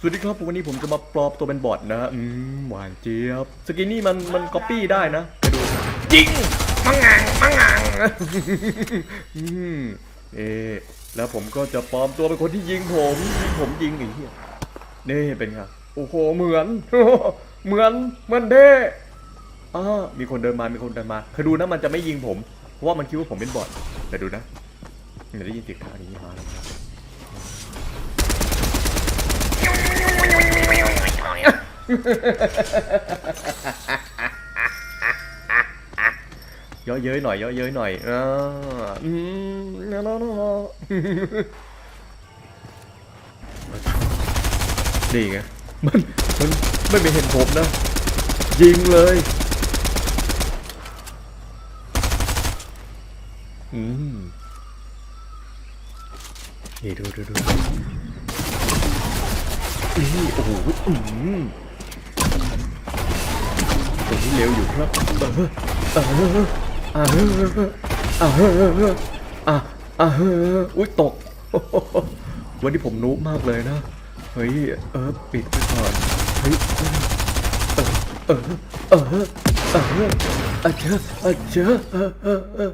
สวัสดีครับวันนี้ผมจะมาปลอมตัวเป็นบอทนะ อืมหวานเจี๊ยบ สกินนี่มันมันก๊อปปี้ได้นะไปดูยิงมังงังมังงังอืมเอแล้วผมก็จะปลอมตัวเป็นคนที่ยิงผมยิงผมยิงไอ้เหี้ยนี่เป็นไงโอ้โหเหมือน เหมือนเหมือนเด้อ่ามีคนเดินมามีคนเดินมาเคยดูนะมันจะไม่ยิงผมเพราะว่ามันคิดว่าผมเป็นบอทแต่ดูนะเดี๋ยวได้ยินเสียงเท้าอย่างนี้มาแล้วครับ เยอะเย้ยหน่อยเยอะเย้ยหน่อยอ่าอืมนะนะนะนี่ไงมันมันไม่ไม่เห็นผมนะ ยิงเลยอืมนี่ดูดูดูนี่โอ้โหอืม ที่เร็วอยู่ครับเออเออเออเออเออเอออะอ่าเอออุ้ยตก วันนี้ผมนุมากเลยนะ เฮ้ย เออ ปิดไปก่อน เฮ้ย เออ เออ เออ เออเออเจอเออเจอเออเออเออ